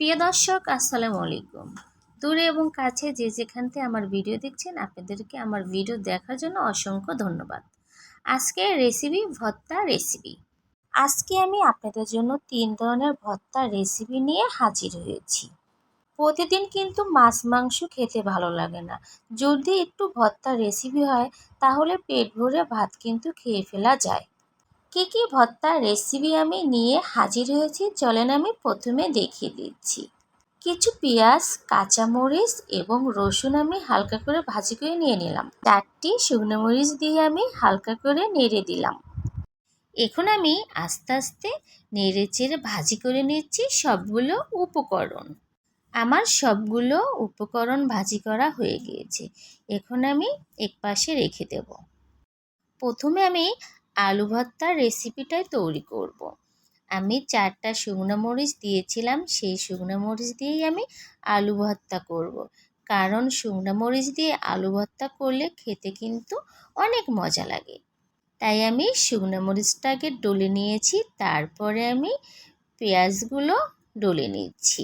প্রিয় দর্শক, আসসালামু আলাইকুম। দূরে এবং কাছে যে যেখান থেকে আমার ভিডিও দেখছেন, আপনাদেরকে আমার ভিডিও দেখার জন্য অসংখ্য ধন্যবাদ। আজকে রেসিপি ভর্তা রেসিপি আজকে আমি আপনাদের জন্য তিন ধরনের ভর্তা রেসিপি নিয়ে হাজির হয়েছি। প্রতিদিন কিন্তু মাছ, মাংস খেতে ভালো লাগে না। যদি একটু ভর্তা রেসিপি হয়, তাহলে পেট ভরে ভাত কিন্তু খেয়ে ফেলা যায়। কী কী ভর্তা রেসিপি আমি নিয়ে হাজির হয়েছি চলেন আমি প্রথমে দেখিয়ে দিচ্ছি। কিছু পেঁয়াজ, কাঁচামরিচ এবং রসুন আমি হালকা করে ভাজি করে নিয়ে নিলাম। চারটি শুকনো মরিচ দিয়ে আমি হালকা করে নেড়ে দিলাম। এখন আমি আস্তে আস্তে নেড়ে চেড়ে ভাজি করে নিচ্ছি সবগুলো উপকরণ। আমার সবগুলো উপকরণ ভাজি করা হয়ে গিয়েছে। এখন আমি এক পাশে রেখে দেব। প্রথমে আমি আলু ভর্তার রেসিপিটাই তৈরি করব। আমি চারটা শুকনো মরিচ দিয়েছিলাম, সেই শুকনো মরিচ দিয়েই আমি আলু ভর্তা করব। কারণ শুকনো মরিচ দিয়ে আলু ভর্তা করলে খেতে কিন্তু অনেক মজা লাগে তাই আমি শুকনো মরিচটাকে ডলে নিয়েছি, তারপরে আমি পেঁয়াজগুলো ডলে নিচ্ছি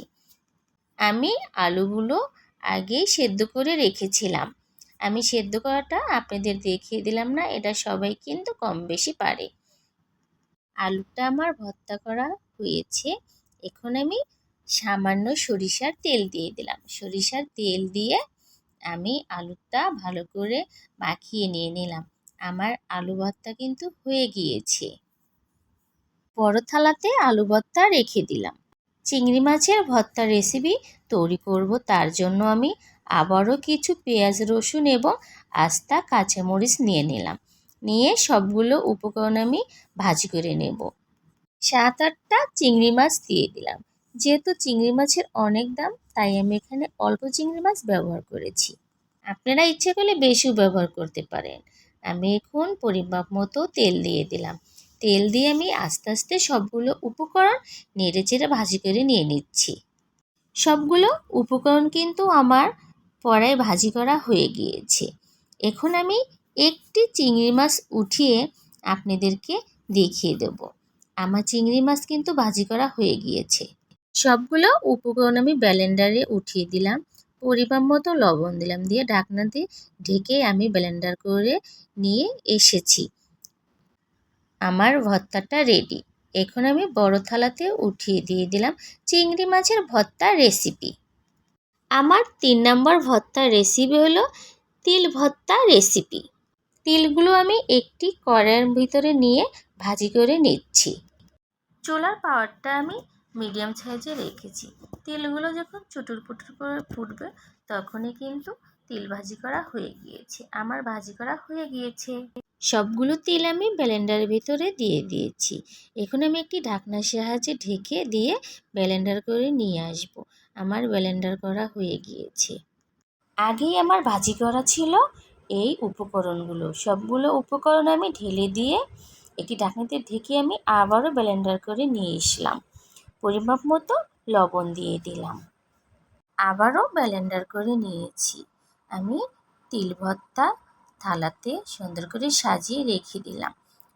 আমি আলুগুলো আগেই সেদ্ধ করে রেখেছিলাম আমি সেদ্ধ করাটা আপনাদের দেখিয়ে দিলাম না, এটা সবাই কিন্তু কম বেশি পারে। আলুটা আমার ভর্তা করা হয়েছে, এখন আমি সামান্য সরিষার তেল দিয়ে দিলাম। সরিষার তেল দিয়ে আমি আলুটা ভালো করে মাখিয়ে নিয়ে নিলাম। আমার আলু ভর্তা কিন্তু হয়ে গিয়েছে। বড় থালাতে আলু ভর্তা রেখে দিলাম। চিংড়ি মাছের ভর্তা রেসিপি তৈরি করব তার জন্য আমি আবারও কিছু পেঁয়াজ, রসুন এবং আস্তা, কাঁচামরিচ নিয়ে নিলাম। নিয়ে সবগুলো উপকরণ আমি ভাজি করে নেব। সাত আটটা চিংড়ি মাছ দিয়ে দিলাম। যেহেতু চিংড়ি মাছের অনেক দাম, তাই আমি এখানে অল্প চিংড়ি মাছ ব্যবহার করেছি। আপনারা ইচ্ছে করলে বেশিও ব্যবহার করতে পারেন। আমি এখন পরিমাপ মতো তেল দিয়ে দিলাম। তেল দিয়ে আমি আস্তে আস্তে সবগুলো উপকরণ নেড়ে চেড়ে ভাজি করে নিয়ে নিচ্ছি। সবগুলো উপকরণ কিন্তু আমার পড়ায় ভাজি করা হয়ে গিয়েছে। এখন আমি একটি চিংড়ি মাছ উঠিয়ে আপনাদেরকে দেখিয়ে দেব। আমার চিংড়ি মাছ কিন্তু ভাজি করা হয়ে গিয়েছে। সবগুলো উপকরণ আমি ব্যালেন্ডারে উঠিয়ে দিলাম। পরিমাণ মতো লবণ দিলাম দিয়ে ঢাকনা দিয়ে ঢেকে আমি ব্লেন্ডার করে নিয়ে এসেছি। আমার ভর্তাটা রেডি। এখন আমি বড় থালাতে উঠিয়ে দিয়ে দিলাম চিংড়ি মাছের ভর্তা রেসিপি। আমার তিন নম্বর ভর্তার রেসিপি হলো তিল ভর্তা রেসিপি তিলগুলো আমি একটি কড়াইয়ের ভিতরে নিয়ে ভাজি করে নিচ্ছি। চোলার পাওয়ারটা আমি মিডিয়াম সাইজে রেখেছি। তিলগুলো যখন চুটুর পুটুর করে ফুটবে, তখনই কিন্তু তিল ভাজি করা হয়ে গিয়েছে। আমার ভাজি করা হয়ে গিয়েছে। সবগুলো তেল আমি ব্লেন্ডারের ভিতরে দিয়ে দিয়েছি। এখন আমি একটি ঢাকনার সাহায্যে ঢেকে দিয়ে ব্লেন্ডার করে নিয়ে আসব। আমার ব্লেন্ডার করা হয়ে গিয়েছে। আগেই আমার ভাজি করা ছিল এই উপকরণগুলো। সবগুলো উপকরণ আমি ঢেলে দিয়ে একটি ঢাকনিতে ঢেকে আমি আবারও ব্লেন্ডার করে নিয়ে এসলাম। পরিমাপ মতো লবণ দিয়ে দিলাম। আবারও ব্লেন্ডার করে নিয়েছি। আমি তিল ভর্তা থালাতে সুন্দর করে সাজিয়ে রেখে দিলাম।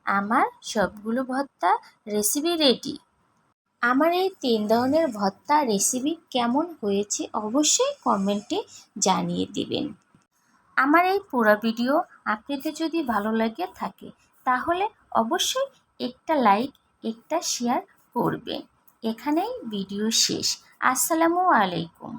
আমার সবগুলো ভর্তা রেসিপি রেডি আমার এই তিন ধরনের ভর্তা রেসিপি কেমন হয়েছে অবশ্যই কমেন্টে জানিয়ে দিবেন। আমার এই পুরো ভিডিও আপনাদের যদি ভালো লাগে থাকে, তাহলে অবশ্যই একটা লাইক একটা শেয়ার করবেন। এখানেই ভিডিও শেষ। আসসালামু আলাইকুম।